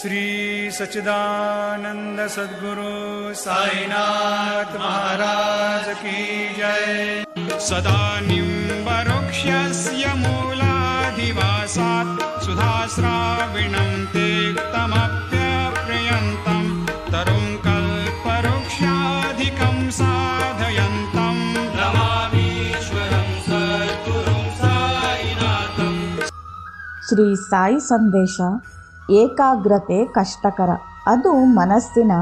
श्री सचिदानंद सद्गुरु साईनाथ महाराज की जय। सदा निम्बरुक्षस्य मूलाधिवासात् सुधास्राविणं तेक्तमप्यप्रयन्तं तरुं कल्परुक्षाधिकं साधयन्तम् नमामीश्वरं श्री साई संदेशा ಏಕಾಗ್ರತೆ ಕಷ್ಟಕರ. ಅದು ಮನಸ್ಸಿನ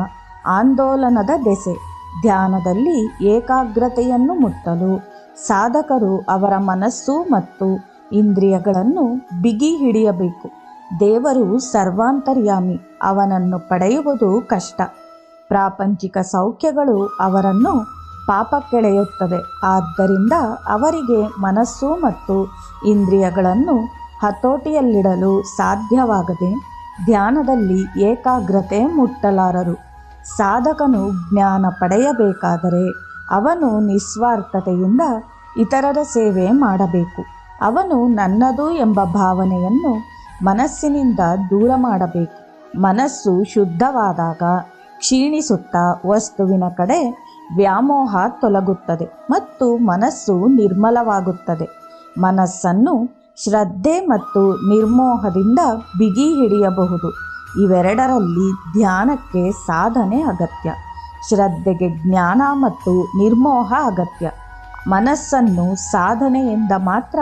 ಆಂದೋಲನದ ದೆಸೆ. ಧ್ಯಾನದಲ್ಲಿ ಏಕಾಗ್ರತೆಯನ್ನು ಮುಟ್ಟಲು. ಸಾಧಕರು ಅವರ ಮನಸ್ಸು ಮತ್ತು ಇಂದ್ರಿಯಗಳನ್ನು ಬಿಗಿ ಹಿಡಿಯಬೇಕು. ದೇವರು ಸರ್ವಾಂತರ್ಯಾಮಿ. ಅವನನ್ನು ಪಡೆಯುವುದು ಕಷ್ಟ. ಪ್ರಾಪಂಚಿಕ ಸೌಖ್ಯಗಳು ಅವರನ್ನು ಪಾಪಕ್ಕೆಳೆಯುತ್ತದೆ ಆದ್ದರಿಂದ ಅವರಿಗೆ ಮನಸ್ಸು ಮತ್ತು ಇಂದ್ರಿಯಗಳನ್ನು ಹತೋಟಿಯಲ್ಲಿಡಲು ಸಾಧ್ಯವಾಗದೆ ಧ್ಯಾನದಲ್ಲಿ ಏಕಾಗ್ರತೆ ಮುಟ್ಟಲಾರರು. ಸಾಧಕನು ಜ್ಞಾನ ಪಡೆಯಬೇಕಾದರೆ ಅವನು ನಿಸ್ವಾರ್ಥತೆಯಿಂದ ಇತರರ ಸೇವೆ ಮಾಡಬೇಕು. ಅವನು ನನ್ನದು ಎಂಬ ಭಾವನೆಯನ್ನು ಮನಸ್ಸಿನಿಂದ ದೂರ ಮಾಡಬೇಕು. ಮನಸ್ಸು ಶುದ್ಧವಾದಾಗ ಕ್ಷೀಣಿಸುತ್ತಾ ವಸ್ತುವಿನ ಕಡೆ ವ್ಯಾಮೋಹ ತೊಲಗುತ್ತದೆ ಮತ್ತು ಮನಸ್ಸು ನಿರ್ಮಲವಾಗುತ್ತದೆ. ಮನಸ್ಸನ್ನು ಶ್ರದ್ಧೆ ಮತ್ತು ನಿರ್ಮೋಹದಿಂದ ಬಿಗಿ ಹಿಡಿಯಬಹುದು. ಇವೆರಡರಲ್ಲಿ ಧ್ಯಾನಕ್ಕೆ ಸಾಧನೆ ಅಗತ್ಯ. ಶ್ರದ್ಧೆಗೆ ಜ್ಞಾನ ಮತ್ತು ನಿರ್ಮೋಹ ಅಗತ್ಯ. ಮನಸ್ಸನ್ನು ಸಾಧನೆಯಿಂದ ಮಾತ್ರ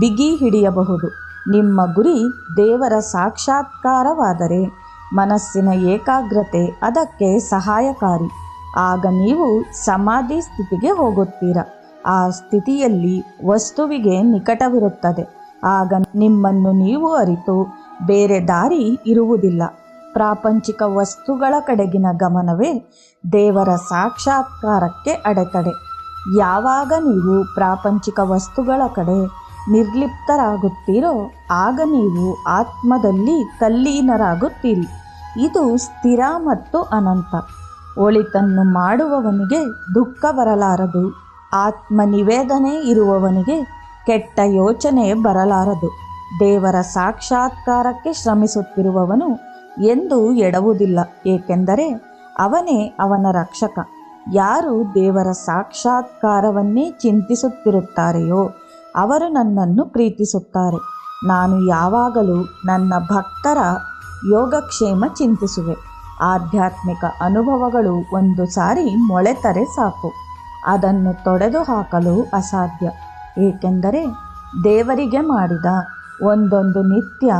ಬಿಗಿ ಹಿಡಿಯಬಹುದು. ನಿಮ್ಮ ಗುರಿ ದೇವರ ಸಾಕ್ಷಾತ್ಕಾರವಾದರೆ ಮನಸ್ಸಿನ ಏಕಾಗ್ರತೆ ಅದಕ್ಕೆ ಸಹಾಯಕಾರಿ. ಆಗ ನೀವು ಸಮಾಧಿ ಸ್ಥಿತಿಗೆ ಹೋಗುತ್ತೀರ. ಆ ಸ್ಥಿತಿಯಲ್ಲಿ ವಸ್ತುವಿಗೆ ನಿಕಟವಿರುತ್ತದೆ. ಆಗ ನಿಮ್ಮನ್ನು ನೀವು ಅರಿತು ಬೇರೆ ದಾರಿ ಇರುವುದಿಲ್ಲ. ಪ್ರಾಪಂಚಿಕ ವಸ್ತುಗಳ ಕಡೆಗಿನ ಗಮನವೇ ದೇವರ ಸಾಕ್ಷಾತ್ಕಾರಕ್ಕೆ ಅಡೆತಡೆ. ಯಾವಾಗ ನೀವು ಪ್ರಾಪಂಚಿಕ ವಸ್ತುಗಳ ಕಡೆ ನಿರ್ಲಿಪ್ತರಾಗುತ್ತೀರೋ ಆಗ ನೀವು ಆತ್ಮದಲ್ಲಿ ತಲ್ಲೀನರಾಗುತ್ತೀರಿ. ಇದು ಸ್ಥಿರ ಮತ್ತು ಅನಂತ. ಒಳಿತನ್ನು ಮಾಡುವವನಿಗೆ ದುಃಖ ಬರಲಾರದು. ಆತ್ಮ ನಿವೇದನೆ ಇರುವವನಿಗೆ ಕೆಟ್ಟ ಯೋಚನೆ ಬರಲಾರದು. ದೇವರ ಸಾಕ್ಷಾತ್ಕಾರಕ್ಕೆ ಶ್ರಮಿಸುತ್ತಿರುವವನು ಎಂದು ಎಡವುದಿಲ್ಲ, ಏಕೆಂದರೆ ಅವನೇ ಅವನ ರಕ್ಷಕ. ಯಾರು ದೇವರ ಸಾಕ್ಷಾತ್ಕಾರವನ್ನೇ ಚಿಂತಿಸುತ್ತಿರುತ್ತಾರೆಯೋ ಅವರು ನನ್ನನ್ನು ಪ್ರೀತಿಸುತ್ತಾರೆ. ನಾನು ಯಾವಾಗಲೂ ನನ್ನ ಭಕ್ತರ ಯೋಗಕ್ಷೇಮ ಚಿಂತಿಸುವೆ. ಆಧ್ಯಾತ್ಮಿಕ ಅನುಭವಗಳು ಒಂದು ಸಾರಿ ಮೊಳೆತರೆ ಸಾಕು. ಅದನ್ನು ತೊಡೆದು ಹಾಕಲು ಅಸಾಧ್ಯ. ಏಕೆಂದರೆ ದೇವರಿಗೆ ಮಾಡಿದ ಒಂದೊಂದು ನಿತ್ಯ,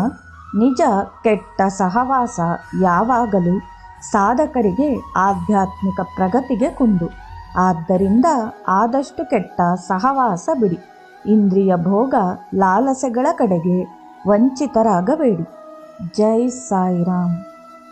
ನಿಜ, ಕೆಟ್ಟ ಸಹವಾಸ ಯಾವಾಗಲೂ ಸಾಧಕರಿಗೆ, ಆಧ್ಯಾತ್ಮಿಕ ಪ್ರಗತಿಗೆ ಕುಂದು. ಆದ್ದರಿಂದ ಆದಷ್ಟು ಕೆಟ್ಟ ಸಹವಾಸ ಬಿಡಿ. ಇಂದ್ರಿಯ ಭೋಗ ಲಾಲಸೆಗಳ ಕಡೆಗೆ ವಂಚಿತರಾಗಬೇಡಿ. ಜೈ ಸಾಯಿರಾಮ್.